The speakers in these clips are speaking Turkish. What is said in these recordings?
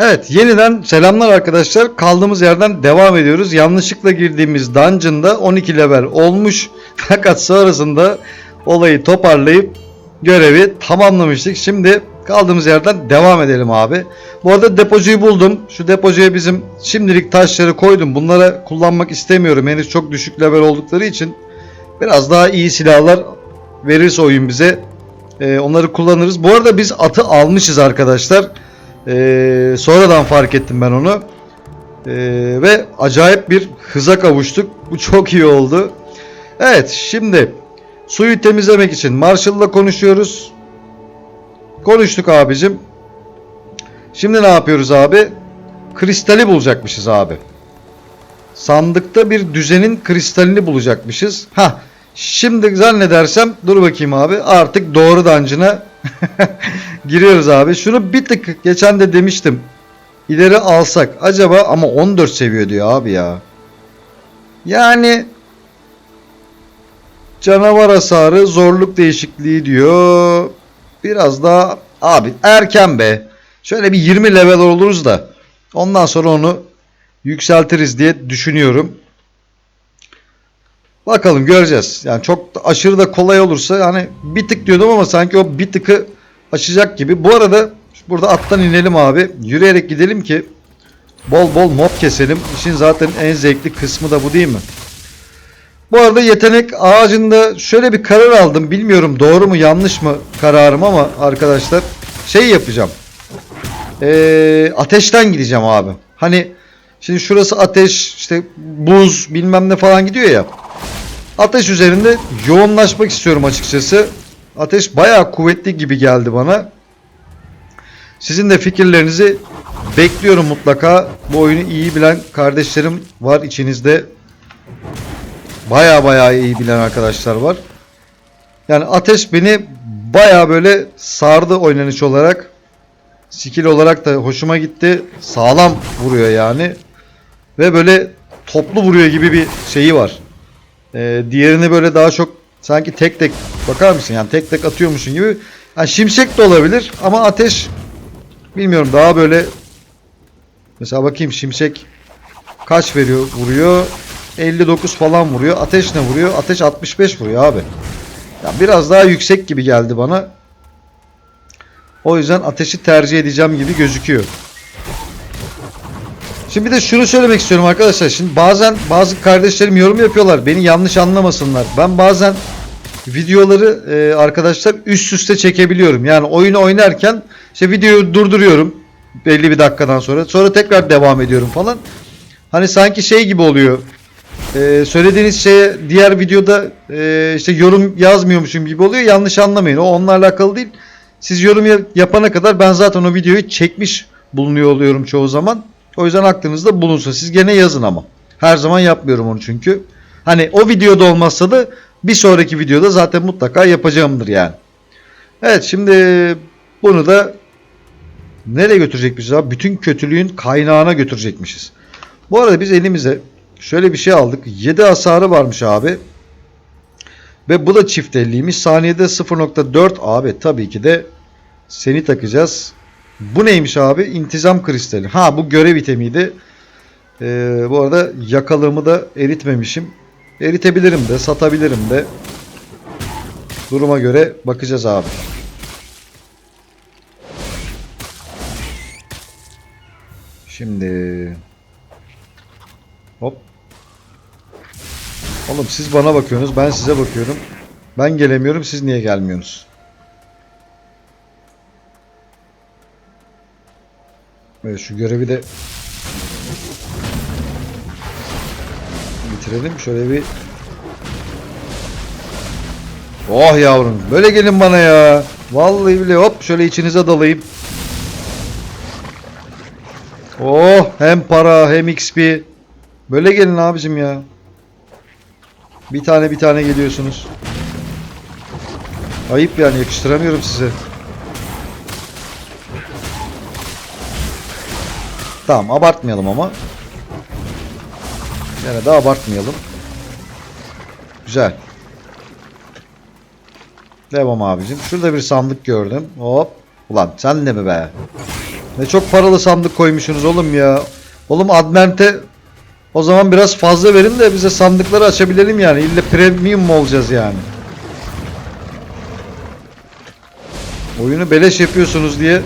Evet yeniden selamlar arkadaşlar. Kaldığımız yerden devam ediyoruz. Yanlışlıkla girdiğimiz dungeon'da 12 level olmuş. Fakat sonrasında olayı toparlayıp görevi tamamlamıştık. Şimdi kaldığımız yerden devam edelim abi. Bu arada depocuyu buldum. Şu depocuya bizim şimdilik taşları koydum. Bunlara kullanmak istemiyorum. Henüz çok düşük level oldukları için. Biraz daha iyi silahlar verirse oyun bize e, onları kullanırız. Bu arada biz atı almışız arkadaşlar. Ee, sonradan fark ettim ben onu. Ee, ve acayip bir hıza kavuştuk. Bu çok iyi oldu. Evet şimdi suyu temizlemek için Marshall'la konuşuyoruz. Konuştuk abicim. Şimdi ne yapıyoruz abi? Kristali bulacakmışız abi. Sandıkta bir düzenin kristalini bulacakmışız. Ha, şimdi zannedersem dur bakayım abi. Artık doğru dungeon'a giriyoruz abi. Şunu bir tık geçen de demiştim. İleri alsak acaba ama 14 seviyor diyor abi ya. Yani canavar hasarı zorluk değişikliği diyor. Biraz daha abi erken be. Şöyle bir 20 level oluruz da ondan sonra onu yükseltiriz diye düşünüyorum. Bakalım göreceğiz. Yani çok da aşırı da kolay olursa hani bir tık diyordum ama sanki o bir tıkı aşacak gibi. Bu arada burada attan inelim abi. Yürüyerek gidelim ki bol bol mob keselim. İşin zaten en zevkli kısmı da bu değil mi? Bu arada yetenek ağacında şöyle bir karar aldım. Bilmiyorum doğru mu yanlış mı kararım ama arkadaşlar şey yapacağım. Ee, ateşten gideceğim abi. Hani şimdi şurası ateş işte buz bilmem ne falan gidiyor ya. Ateş üzerinde yoğunlaşmak istiyorum açıkçası. Ateş bayağı kuvvetli gibi geldi bana. Sizin de fikirlerinizi bekliyorum mutlaka. Bu oyunu iyi bilen kardeşlerim var içinizde. Bayağı bayağı iyi bilen arkadaşlar var. Yani ateş beni bayağı böyle sardı oynanış olarak. Skill olarak da hoşuma gitti. Sağlam vuruyor yani. Ve böyle toplu vuruyor gibi bir şeyi var. Ee, diğerini böyle daha çok sanki tek tek bakar mısın? Yani tek tek atıyormuşsun gibi. Yani şimşek de olabilir ama ateş bilmiyorum daha böyle mesela bakayım şimşek kaç veriyor vuruyor 59 falan vuruyor. Ateş ne vuruyor? Ateş 65 vuruyor abi. Yani biraz daha yüksek gibi geldi bana. O yüzden ateşi tercih edeceğim gibi gözüküyor. Şimdi bir de şunu söylemek istiyorum arkadaşlar. Şimdi bazen bazı kardeşlerim yorum yapıyorlar. Beni yanlış anlamasınlar. Ben bazen videoları e, arkadaşlar üst üste çekebiliyorum. Yani oyunu oynarken işte videoyu durduruyorum belli bir dakikadan sonra. Sonra tekrar devam ediyorum falan. Hani sanki şey gibi oluyor. E, söylediğiniz şeye diğer videoda e, işte yorum yazmıyormuşum gibi oluyor. Yanlış anlamayın. O onunla alakalı değil. Siz yorum ya- yapana kadar ben zaten o videoyu çekmiş bulunuyor oluyorum çoğu zaman. O yüzden aklınızda bulunsun. Siz gene yazın ama. Her zaman yapmıyorum onu çünkü. Hani o videoda olmazsa da bir sonraki videoda zaten mutlaka yapacağımdır yani. Evet şimdi bunu da nereye götürecekmişiz abi? Bütün kötülüğün kaynağına götürecekmişiz. Bu arada biz elimize şöyle bir şey aldık. 7 hasarı varmış abi. Ve bu da çift elliymiş. Saniyede 0.4 abi tabii ki de seni takacağız. Bu neymiş abi? İntizam kristali. Ha bu görev itemiydi. Ee, bu arada yakalığımı da eritmemişim. Eritebilirim de satabilirim de. Duruma göre bakacağız abi. Şimdi hop. Oğlum siz bana bakıyorsunuz ben size bakıyorum. Ben gelemiyorum siz niye gelmiyorsunuz? Evet şu görevi de bitirelim. Şöyle bir Oh yavrum. Böyle gelin bana ya. Vallahi bile hop şöyle içinize dalayım. Oh hem para hem XP. Böyle gelin abicim ya. Bir tane bir tane geliyorsunuz. Ayıp yani yakıştıramıyorum size. Tamam abartmayalım ama. Yine de abartmayalım. Güzel. Devam abicim. Şurada bir sandık gördüm. Hop. Ulan sen de mi be? Ne çok paralı sandık koymuşsunuz oğlum ya. Oğlum Adment'e o zaman biraz fazla verin de bize sandıkları açabilelim yani. İlle premium mu olacağız yani? Oyunu beleş yapıyorsunuz diye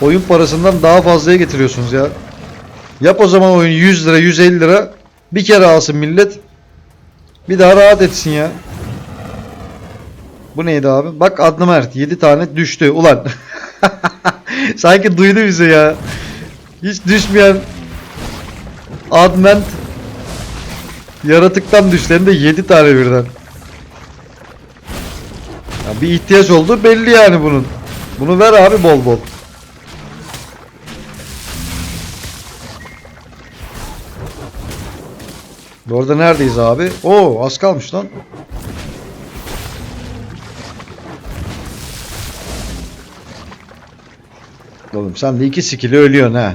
oyun parasından daha fazlaya getiriyorsunuz ya. Yap o zaman oyunu 100 lira 150 lira bir kere alsın millet. Bir daha rahat etsin ya. Bu neydi abi? Bak Adlı Mert 7 tane düştü. Ulan. Sanki duydu bizi ya. Hiç düşmeyen Adment yaratıktan düştü hem de 7 tane birden. Ya bir ihtiyaç oldu belli yani bunun. Bunu ver abi bol bol. Bu arada neredeyiz abi? Oo az kalmış lan. Oğlum sen de iki skill'i ölüyorsun ha.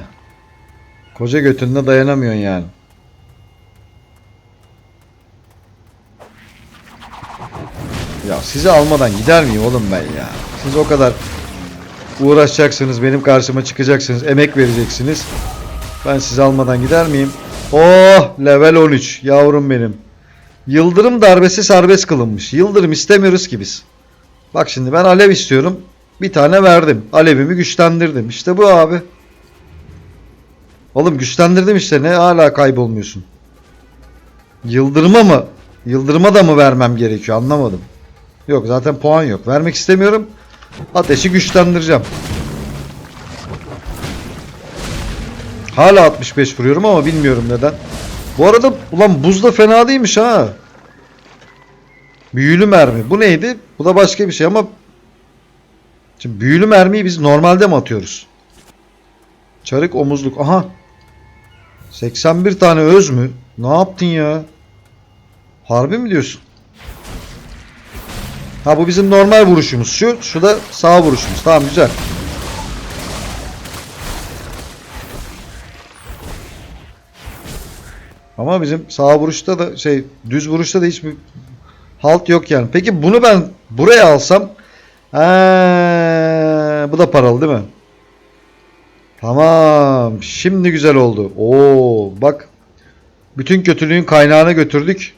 Koca götünde dayanamıyorsun yani. Ya sizi almadan gider miyim oğlum ben ya? Siz o kadar uğraşacaksınız, benim karşıma çıkacaksınız, emek vereceksiniz. Ben sizi almadan gider miyim? Oh, level 13 yavrum benim. Yıldırım darbesi serbest kılınmış. Yıldırım istemiyoruz ki biz. Bak şimdi ben alev istiyorum. Bir tane verdim. Alevimi güçlendirdim. İşte bu abi. Oğlum güçlendirdim işte. Ne hala kaybolmuyorsun. Yıldırıma mı? Yıldırıma da mı vermem gerekiyor? Anlamadım. Yok zaten puan yok. Vermek istemiyorum. Ateşi güçlendireceğim. Hala 65 vuruyorum ama bilmiyorum neden. Bu arada ulan buz da fena değilmiş ha. Büyülü mermi. Bu neydi? Bu da başka bir şey ama Şimdi büyülü mermiyi biz normalde mi atıyoruz? Çarık omuzluk. Aha. 81 tane öz mü? Ne yaptın ya? Harbi mi diyorsun? Ha bu bizim normal vuruşumuz. Şu, şu da sağ vuruşumuz. Tamam güzel. Ama bizim sağ vuruşta da şey düz vuruşta da hiçbir halt yok yani. Peki bunu ben buraya alsam Ha, bu da paralı değil mi? Tamam. Şimdi güzel oldu. Oo, bak. Bütün kötülüğün kaynağına götürdük.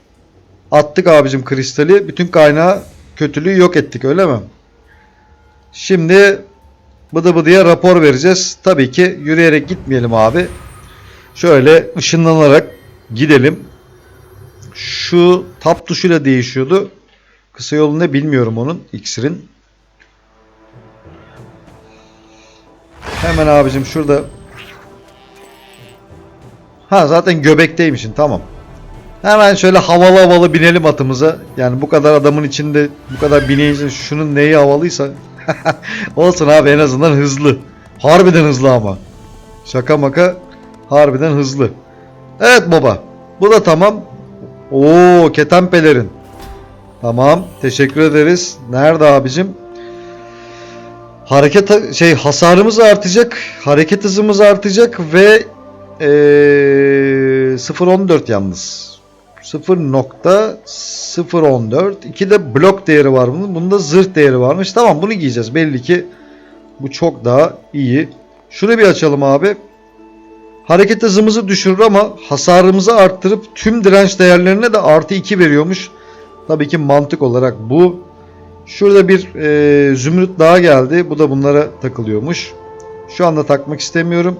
Attık abicim kristali. Bütün kaynağı kötülüğü yok ettik öyle mi? Şimdi bıdı bıdıya rapor vereceğiz. Tabii ki yürüyerek gitmeyelim abi. Şöyle ışınlanarak gidelim. Şu tap tuşuyla değişiyordu. Kısa yolu ne bilmiyorum onun. X'in. Hemen abicim şurada. Ha zaten göbekteymişsin tamam. Hemen şöyle havalı havalı binelim atımıza. Yani bu kadar adamın içinde bu kadar bineyince şunun neyi havalıysa. Olsun abi en azından hızlı. Harbiden hızlı ama. Şaka maka harbiden hızlı. Evet baba. Bu da tamam. Oo ketenpelerin. Tamam. Teşekkür ederiz. Nerede abicim? Hareket şey hasarımız artacak, hareket hızımız artacak ve ee, 0.14 yalnız. 0.014. İki de blok değeri var bunun. Bunda zırh değeri varmış. Tamam bunu giyeceğiz. Belli ki bu çok daha iyi. Şunu bir açalım abi. Hareket hızımızı düşürür ama hasarımızı arttırıp tüm direnç değerlerine de artı 2 veriyormuş. Tabii ki mantık olarak bu. Şurada bir e, zümrüt daha geldi. Bu da bunlara takılıyormuş. Şu anda takmak istemiyorum.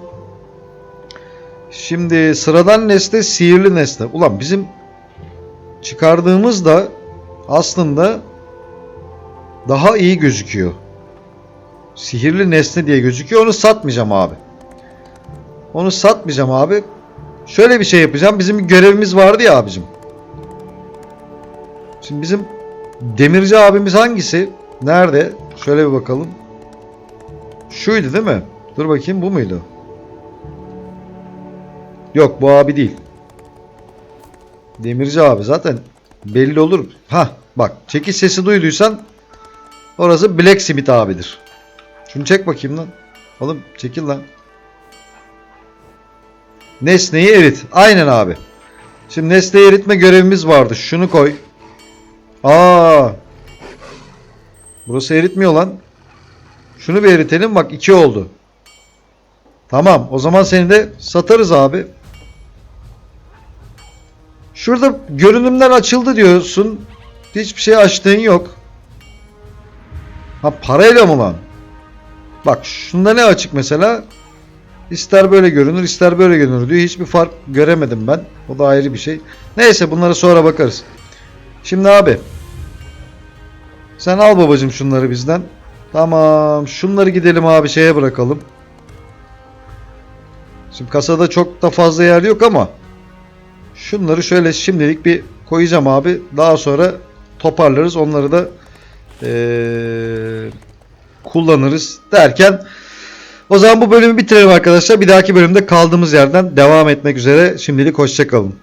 Şimdi sıradan nesne sihirli nesne. Ulan bizim çıkardığımız da aslında daha iyi gözüküyor. Sihirli nesne diye gözüküyor. Onu satmayacağım abi. Onu satmayacağım abi. Şöyle bir şey yapacağım. Bizim bir görevimiz vardı ya abicim. Şimdi bizim Demirci abimiz hangisi? Nerede? Şöyle bir bakalım. Şuydu değil mi? Dur bakayım bu muydu? Yok bu abi değil. Demirci abi zaten belli olur. Ha bak çekiş sesi duyduysan orası Blacksmith abidir. Şunu çek bakayım lan. Oğlum çekil lan. Nesneyi erit. Aynen abi. Şimdi nesneyi eritme görevimiz vardı. Şunu koy. Aa. Burası eritmiyor lan. Şunu bir eritelim bak iki oldu. Tamam o zaman seni de satarız abi. Şurada görünümler açıldı diyorsun. Hiçbir şey açtığın yok. Ha parayla mı lan? Bak şunda ne açık mesela? İster böyle görünür ister böyle görünür diyor. Hiçbir fark göremedim ben. O da ayrı bir şey. Neyse bunlara sonra bakarız. Şimdi abi. Sen al babacım şunları bizden. Tamam. Şunları gidelim abi şeye bırakalım. Şimdi kasada çok da fazla yer yok ama şunları şöyle şimdilik bir koyacağım abi. Daha sonra toparlarız. Onları da eee, kullanırız derken o zaman bu bölümü bitirelim arkadaşlar. Bir dahaki bölümde kaldığımız yerden devam etmek üzere. Şimdilik hoşçakalın.